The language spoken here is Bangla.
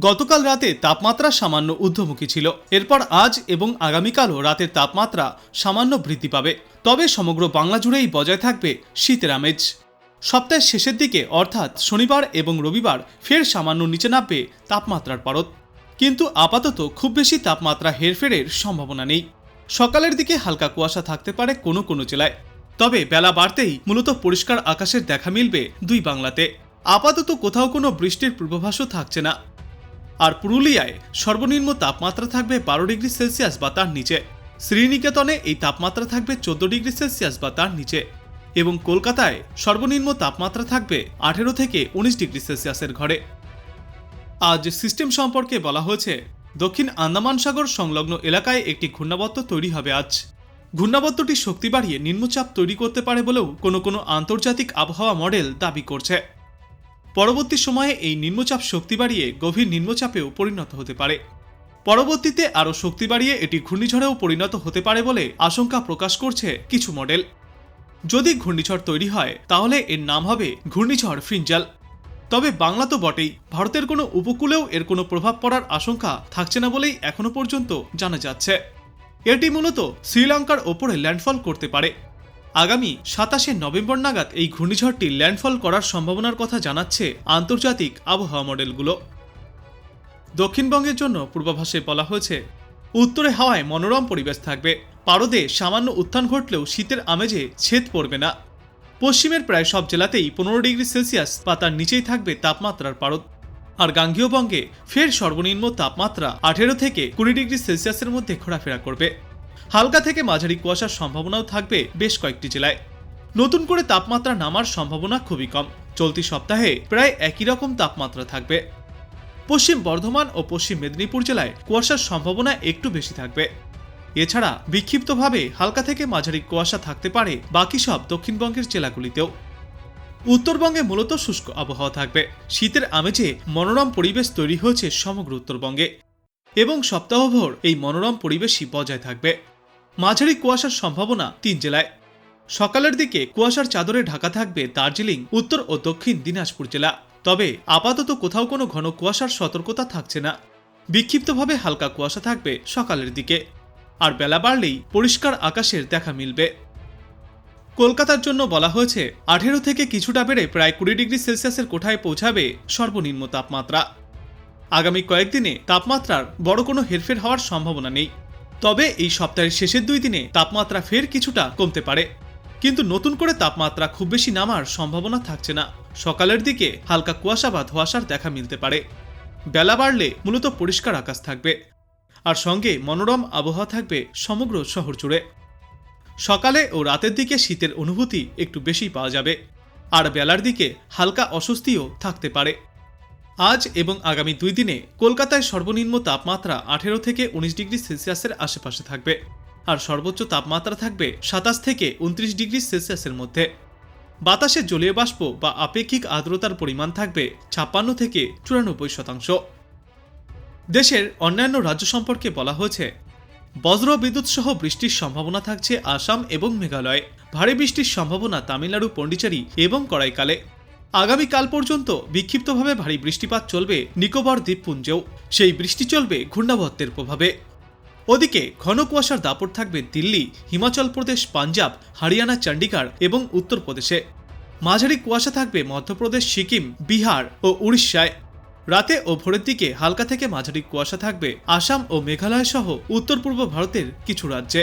গতকাল রাতে তাপমাত্রা সামান্য ঊর্ধ্বমুখী ছিল। এরপর আজ এবং আগামীকালও রাতের তাপমাত্রা সামান্য বৃদ্ধি পাবে। তবে সমগ্র বাংলা জুড়েই বজায় থাকবে শীতের আমেজ। সপ্তাহের শেষের দিকে, অর্থাৎ শনিবার এবং রবিবার, ফের সামান্য নিচে নামবে তাপমাত্রার পারদ কিন্তু আপাতত খুব বেশি তাপমাত্রা হেরফেরের সম্ভাবনা নেই। সকালের দিকে হালকা কুয়াশা থাকতে পারে কোনো কোনো জেলায়। তবে বেলা বাড়তেই মূলত পরিষ্কার আকাশের দেখা মিলবে দুই বাংলাতে। আপাতত কোথাও কোনো বৃষ্টির পূর্বাভাসও থাকছে না। আর পুরুলিয়ায় সর্বনিম্ন তাপমাত্রা থাকবে বারো ডিগ্রি সেলসিয়াস বা তার নিচে। শ্রীনিকেতনে এই তাপমাত্রা থাকবে চোদ্দ ডিগ্রি সেলসিয়াস বা তার নিচে এবং কলকাতায় সর্বনিম্ন তাপমাত্রা থাকবে আঠেরো থেকে উনিশ ডিগ্রি সেলসিয়াসের ঘরে। আজ সিস্টেম সম্পর্কে বলা হয়েছে, দক্ষিণ আন্দামান সাগর সংলগ্ন এলাকায় একটি ঘূর্ণাবর্ত তৈরি হবে আজ। ঘূর্ণাবর্তটি শক্তি বাড়িয়ে নিম্নচাপ তৈরি করতে পারে বলেও কোনো কোনো আন্তর্জাতিক আবহাওয়া মডেল দাবি করছে। পরবর্তী সময়ে এই নিম্নচাপ শক্তি বাড়িয়ে গভীর নিম্নচাপেও পরিণত হতে পারে। পরবর্তীতে আরও শক্তি বাড়িয়ে এটি ঘূর্ণিঝড়েও পরিণত হতে পারে বলে আশঙ্কা প্রকাশ করছে কিছু মডেল। যদি ঘূর্ণিঝড় তৈরি হয়, তাহলে এর নাম হবে ঘূর্ণিঝড় ফ্রিঞ্জাল তবে বাংলা তো বটেই, ভারতের কোনো উপকূলেও এর কোনো প্রভাব পড়ার আশঙ্কা থাকছে না বলেই এখনও পর্যন্ত জানা যাচ্ছে। এটি মূলত শ্রীলঙ্কার ওপরে ল্যান্ডফল করতে পারে। আগামী সাতাশে নভেম্বর নাগাদ এই ঘূর্ণিঝড়টি ল্যান্ডফল করার সম্ভাবনার কথা জানাচ্ছে আন্তর্জাতিক আবহাওয়া মডেলগুলো। দক্ষিণবঙ্গের জন্য পূর্বাভাসে বলা হয়েছে, উত্তরে হাওয়ায় মনোরম পরিবেশ থাকবে। পারদে সামান্য উত্থান ঘটলেও শীতের আমেজে ছেদ পড়বে না। পশ্চিমের প্রায় সব জেলাতেই পনেরো ডিগ্রি সেলসিয়াস বা তার নিচেই থাকবে তাপমাত্রার পারদ। আর গাঙ্গীয় বঙ্গে ফের সর্বনিম্ন তাপমাত্রা আঠেরো থেকে কুড়ি ডিগ্রি সেলসিয়াসের মধ্যে ঘোরাফেরা করবে। হালকা থেকে মাঝারি কুয়াশার সম্ভাবনাও থাকবে বেশ কয়েকটি জেলায়। নতুন করে তাপমাত্রা নামার সম্ভাবনা খুবই কম। চলতি সপ্তাহে প্রায় একই রকম তাপমাত্রা থাকবে। পশ্চিম বর্ধমান ও পশ্চিম মেদিনীপুর জেলায় কুয়াশার সম্ভাবনা একটু বেশি থাকবে। এছাড়া বিক্ষিপ্তভাবে হালকা থেকে মাঝারি কুয়াশা থাকতে পারে বাকি সব দক্ষিণবঙ্গের জেলাগুলিতেও। উত্তরবঙ্গে মূলত শুষ্ক আবহাওয়া থাকবে। শীতের আমেজে মনোরম পরিবেশ তৈরি হয়েছে সমগ্র উত্তরবঙ্গে। এবং সপ্তাহভর এই মনোরম পরিবেশই বজায় থাকবে। মাঝারি কুয়াশার সম্ভাবনা তিন জেলায়। সকালের দিকে কুয়াশার চাদরে ঢাকা থাকবে দার্জিলিং, উত্তর ও দক্ষিণ দিনাজপুর জেলা। তবে আপাতত কোথাও কোনো ঘন কুয়াশার সতর্কতা থাকছে না। বিক্ষিপ্তভাবে হালকা কুয়াশা থাকবে সকালের দিকে। আর বেলা বাড়লেই পরিষ্কার আকাশের দেখা মিলবে। কলকাতার জন্য বলা হয়েছে, আঠেরো থেকে কিছুটা বেড়ে প্রায় কুড়ি ডিগ্রি সেলসিয়াসের কোঠায় পৌঁছাবে সর্বনিম্ন তাপমাত্রা। আগামী কয়েকদিনে তাপমাত্রার বড় কোনো হেরফের হওয়ার সম্ভাবনা নেই। তবে এই সপ্তাহের শেষের দুই দিনে তাপমাত্রা ফের কিছুটা কমতে পারে। কিন্তু নতুন করে তাপমাত্রা খুব বেশি নামার সম্ভাবনা থাকছে না। সকালের দিকে হালকা কুয়াশা বা ধোয়াশার দেখা মিলতে পারে। বেলা বাড়লে মূলত পরিষ্কার আকাশ থাকবে। আর সঙ্গে মনোরম আবহাওয়া থাকবে সমগ্র শহর জুড়ে। সকালে ও রাতের দিকে শীতের অনুভূতি একটু বেশি পাওয়া যাবে। আর বেলার দিকে হালকা অস্বস্তিও থাকতে পারে। আজ এবং আগামী দুই দিনে কলকাতায় সর্বনিম্ন তাপমাত্রা আঠেরো থেকে উনিশ ডিগ্রি সেলসিয়াসের আশেপাশে থাকবে। আর সর্বোচ্চ তাপমাত্রা থাকবে সাতাশ থেকে উনত্রিশ ডিগ্রি সেলসিয়াসের মধ্যে। বাতাসে জলীয় বাষ্প বা আপেক্ষিক আর্দ্রতার পরিমাণ থাকবে ছাপ্পান্ন থেকে চুরানব্বই শতাংশ। দেশের অন্যান্য রাজ্য সম্পর্কে বলা হয়েছে, বজ্র বিদ্যুৎ সহ বৃষ্টির সম্ভাবনা থাকছে আসাম এবং মেঘালয়ে। ভারী বৃষ্টির সম্ভাবনা তামিলনাড়ু, পন্ডিচেরি এবং করাইকালে। আগামীকাল পর্যন্ত বিক্ষিপ্তভাবে ভারী বৃষ্টিপাত চলবে নিকোবর দ্বীপপুঞ্জেও। সেই বৃষ্টি চলবে ঘূর্ণাবর্তের প্রভাবে। ওদিকে ঘন কুয়াশার দাপট থাকবে দিল্লি, হিমাচল প্রদেশ, পাঞ্জাব, হরিয়ানা চণ্ডীগড় এবং উত্তরপ্রদেশে। মাঝারি কুয়াশা থাকবে মধ্যপ্রদেশ, সিকিম, বিহার ও উড়িষ্যায়। রাতে ও ভোরের দিকে হালকা থেকে মাঝারি কুয়াশা থাকবে আসাম ও মেঘালয় সহ উত্তর পূর্ব ভারতের কিছু রাজ্যে।